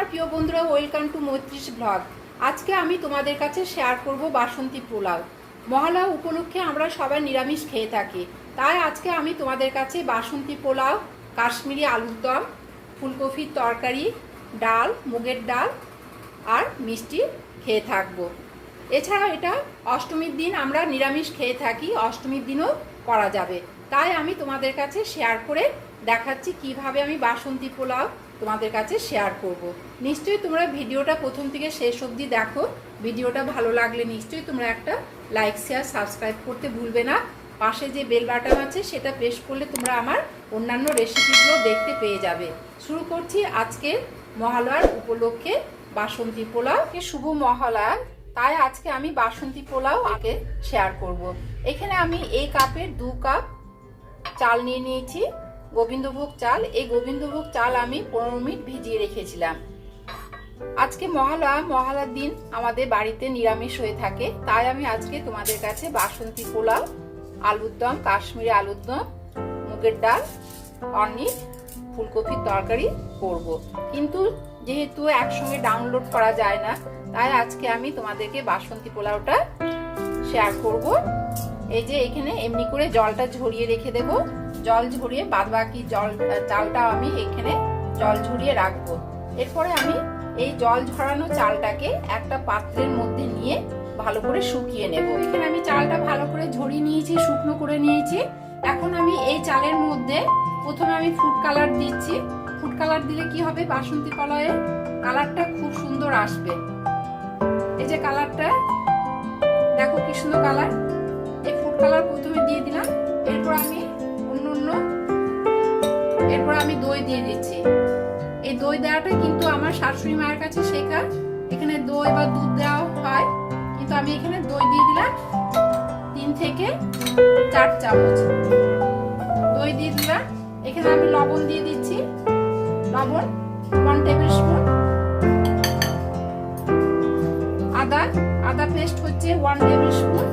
আমার প্রিয় বন্ধুরা ওয়েলকাম টু মৈত্রিস ব্লগ আজকে আমি তোমাদের কাছে শেয়ার করব বাসন্তী পোলাও। মহালয়া উপলক্ষে আমরা সবাই নিরামিষ খেয়ে থাকি। তাই আজকে আমি তোমাদের কাছে বাসন্তী পোলাও, কাশ্মীরি আলুর দম, ফুলকপির তরকারি, ডাল, মুগের ডাল আর মিষ্টি খেয়ে থাকব। এছাড়া এটা অষ্টমীর দিন আমরা নিরামিষ খেয়ে থাকি, অষ্টমীর দিনও করা যাবে। তাই আমি তোমাদের কাছে শেয়ার করে দেখাচ্ছি কীভাবে আমি বাসন্তী পোলাও তোমাদের কাছে শেয়ার করব। নিশ্চয়ই তোমরা ভিডিওটা প্রথম থেকে শেষ অবধি দেখো। ভিডিওটা ভালো লাগলে নিশ্চয়ই তোমরা একটা লাইক শেয়ার সাবস্ক্রাইব করতে ভুলবে না। পাশে যে বেল বাটন আছে, সেটা প্রেস করলে তোমরা আমার অন্যান্য রেসিপিগুলো দেখতে পেয়ে যাবে। শুরু করছি আজকে মহালয়ার উপলক্ষে বাসন্তী পোলাও। শুভ মহালয়া। তাই আজকে আমি বাসন্তী পোলাও আগে শেয়ার করব। এখানে আমি এই কাপের দু কাপ চাল নিয়ে নিয়েছি। গোবিন্দভোগ চাল, এই গোবিন্দভোগ চাল আমি পনেরো মিনিট ভিজিয়ে রেখেছিলাম। আজকে মহালয়া, মহালয়ার দিন আমাদের বাড়িতে নিরামিষ হয়ে থাকে। তাই আমি আজকে তোমাদের কাছে বাসন্তী পোলাও, আলুর দম, কাশ্মীরি আলুর দম, মুগের ডাল, অনেক, ফুলকপির তরকারি করব। কিন্তু যেহেতু একসঙ্গে ডাউনলোড করা যায় না, তাই আজকে আমি তোমাদেরকে বাসন্তী পোলাওটা শেয়ার করব। এই যে এখানে এমনি করে জলটা ঝরিয়ে রেখে দেব। জল ঝরিয়ে বাদ বাকি জল চালটা আমি এখানে জল ঝরিয়ে রাখব। এরপরে আমি এই জল ঝরানো চালটাকে একটা পাত্রের মধ্যে নিয়ে ভালো করে শুকিয়ে নেব। এখানে আমি চালটা ভালো করে ঝরিয়ে নিয়েছি, শুকনো করে নিয়েছি। এখন আমি এই চালের মধ্যে প্রথমে আমি ফুড কালার দিচ্ছি। ফুড কালার দিলে কি হবে? বাসন্তী কলায়ের কালারটা খুব সুন্দর আসবে। এই যে কালারটা দেখো কি সুন্দর কালার এই ফুড কালার প্রথমে দিয়ে দিলাম। এরপর আমি এরপর আমি দই দিয়ে দিচ্ছি। এই দই দেওয়াটা কিন্তু আমার শাশুড়ি মায়ের কাছে শেখা। এখানে দই বা দুধ দেওয়া হয়। কিন্তু আমি এখানে দই দিয়ে দিলাম তিন থেকে চার চামচ। দই দিয়ে দিলাম। এখানে আমি লবণ দিয়ে দিচ্ছি। লবণ ওয়ান টেবিল স্পুন আদা আদা পেস্ট হচ্ছে ওয়ান টেবিল স্পুন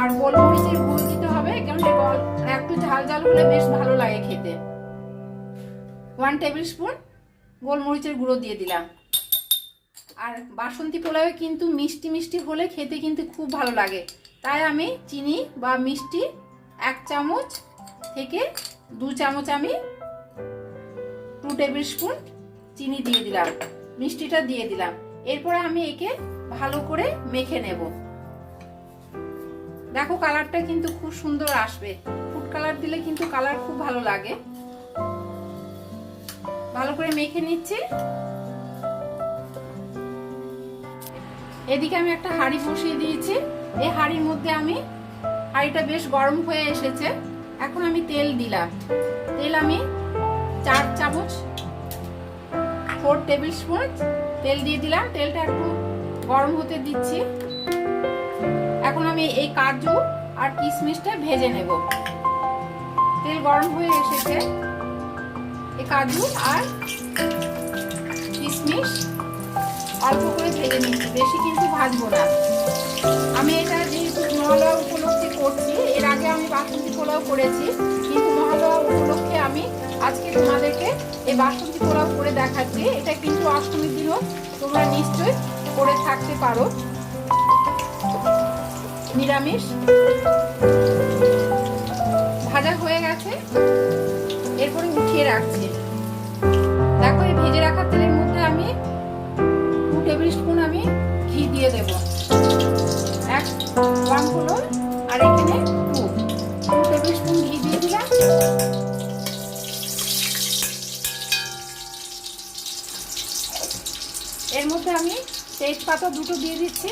আর গোলমরিচের গুঁড়ো দিতে হবে কারণ একটু ঝাল ঝাল হলে বেশ ভালো লাগে খেতে। ওয়ান টেবিল স্পুন গোলমরিচের গুঁড়ো দিয়ে দিলাম। আর বাসন্তী পোলাও কিন্তু মিষ্টি মিষ্টি হলে খেতে কিন্তু খুব ভালো লাগে। তাই আমি চিনি বা মিষ্টি এক চামচ থেকে দু চামচ আমি টু টেবিল স্পুন চিনি দিয়ে দিলাম, মিষ্টিটা দিয়ে দিলাম। এরপরে আমি একে ভালো করে মেখে নেব। দেখো কালারটা কিন্তু খুব সুন্দর আসবে। ফুড কালার দিলে কিন্তু কালার খুব ভালো লাগে। ভালো করে মেখে নিচ্ছি। এদিকে আমি একটা হাঁড়ি বসিয়ে দিয়েছি। এই হাঁড়ির মধ্যে আমি, হাঁড়িটা বেশ গরম হয়ে এসেছে। এখন আমি তেল দিলাম। তেল আমি চার চামচ, ফোর টেবিল স্পুন তেল দিয়ে দিলাম। তেলটা একটু গরম হতে দিচ্ছি। আমি এই কাজু আর কিশমিশটা ভেজে নেব। তেল গরম হয়ে এসেছে। এই কাজু আর কিশমিশ অল্প করে ভেজে নিচ্ছি। বেশি কিন্তু ভাজবো না। আমি এটা যেহেতু মহালয়া উপলক্ষে করছি, এর আগে আমি বাসন্তী পোলাও করেছি। কিন্তু মহালয়া উপলক্ষে আমি আজকে তোমাদেরকে এই বাসন্তী পোলাও করে দেখাচ্ছি। এটা কিন্তু অষ্টমীর দিনও তোমরা নিশ্চয়ই করে থাকতে পারো। নিরামিষ। ভাজা হয়ে গেছে। এরপরে উঠিয়ে রাখছি। দেখো, এই ভেজে রাখা তেলের মধ্যে আমি টু টেবিল স্পুন আমি ঘি দিয়ে দেব। এক ওয়ান হলো আর এখানে টু টু টেবিল স্পুন ঘি দিয়ে দিলাম। এর মধ্যে আমি তেজপাতা দুটো দিয়ে দিচ্ছি।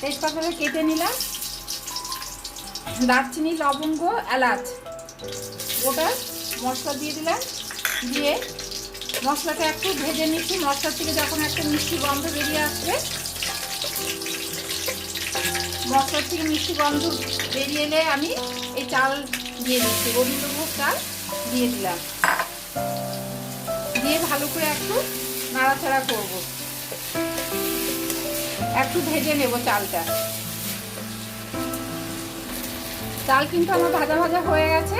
তেজপাতাটা কেটে নিলাম। দারচিনি, লবঙ্গ, এলাচ। ওটা মশলা দিয়ে দিলাম। দিয়ে মশলাটা একটু ভেজে নিচ্ছি। মশলা থেকে যখন একটা মিষ্টি গন্ধ বেরিয়ে আসবে, মশলার থেকে মিষ্টি গন্ধ বেরিয়ে এলে আমি এই চাল দিয়ে দিচ্ছি। গোবিন্দভোগ চাল দিয়ে দিলাম। দিয়ে ভালো করে একটু নাড়াচাড়া করব। একটু ভেজে নেব চালটা। চাল কিন্তু আমার ভাজা ভাজা হয়ে গেছে।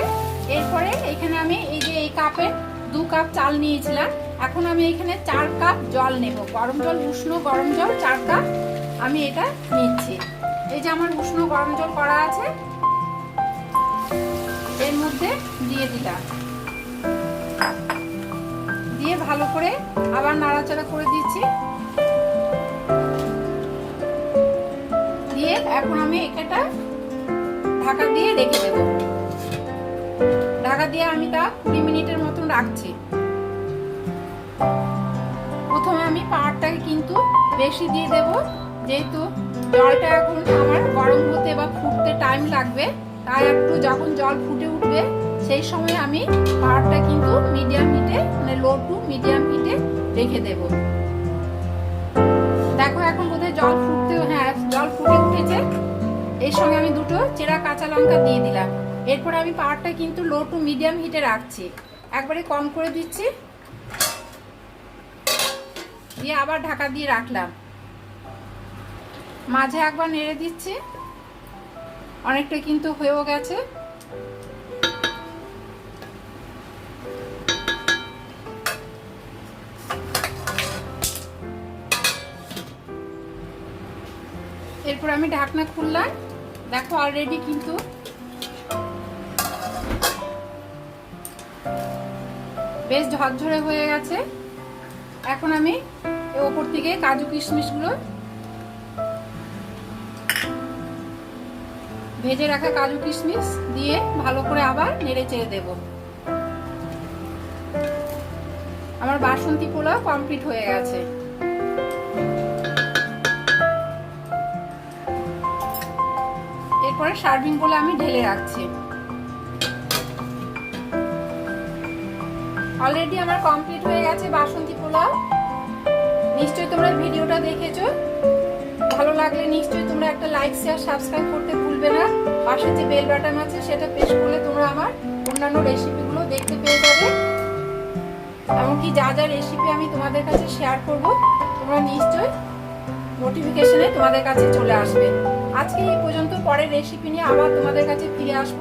এরপরে এখানে আমি এই যে এই কাপে দু কাপ চাল নিয়েছিলাম। এখন আমি এখানে চার কাপ জল নেব। গরম জল, উষ্ণ গরম জল, চার কাপ আমি এটা নিচ্ছি। এই যে আমার উষ্ণ গরম জল করা আছে, এর মধ্যে দিয়ে দিলাম। দিয়ে ভালো করে আবার নাড়াচাড়া করে দিচ্ছি। দিয়ে এখন আমি এটা ঢাকা দিয়ে রেখে দেব। ঢাকা দিয়ে আমি তা কুড়ি মিনিটের মতন রাখছি। প্রথমে আমি পাহাড়টাকে কিন্তু বেশি দিয়ে দেব, যেহেতু জলটা এখন আমার গরম হতে বা ফুটতে টাইম লাগবে, তাই একটু যখন জল ফুটে উঠবে, সেই সময় আমি পাহাড়টা কিন্তু মিডিয়াম হিটে মানে লো টু মিডিয়াম হিটে রেখে দেব। দেখো এখন বোধহয় জল ফুটতে এর সঙ্গে আমি দুটো চেরা কাঁচা লঙ্কা দিয়ে দিলাম। এরপর আমি পাহাড়টা কিন্তু লো টু মিডিয়াম হিটে রাখছি। একবারে কম করে দিচ্ছি। দিয়ে আবার ঢাকা দিয়ে রাখলাম। মাঝে একবার নেড়ে দিচ্ছি। অনেকটা কিন্তু হয়েও গেছে। এরপর আমি ঢাকনা খুললাম। দেখো অলরেডি কিন্তু। বেশ ঝরঝরে হয়ে গেছে। এখন আমি ওপর থেকে কাজু কিশমিশগুলো ভেজে রাখা কাজু কিশমিশ দিয়ে ভালো করে আবার নেড়ে চেড়ে দেব। আমার বাসন্তী পোলাও কমপ্লিট হয়ে গেছে। এরপরে সার্ভিং বলে আমি ঢেলে রাখছি। অলরেডি আমার কমপ্লিট হয়ে গেছে বাসন্তী পোলাও। নিশ্চয়ই তোমরা ভিডিওটা দেখেছ। ভালো লাগলে নিশ্চয়ই তোমরা একটা লাইক শেয়ার সাবস্ক্রাইব করতে ভুলবে না। পাশে যে বেল বাটন আছে, সেটা প্রেস করলে তোমরা আমার অন্যান্য রেসিপিগুলো দেখতে পেয়ে যাবে। এমনকি যা যা রেসিপি আমি তোমাদের কাছে শেয়ার করব, তোমরা নিশ্চয়ই নোটিফিকেশনে তোমাদের কাছে চলে আসবে। আজকে এই পর্যন্ত, পরের রেসিপি নিয়ে আবার তোমাদের কাছে ফিরে আসব।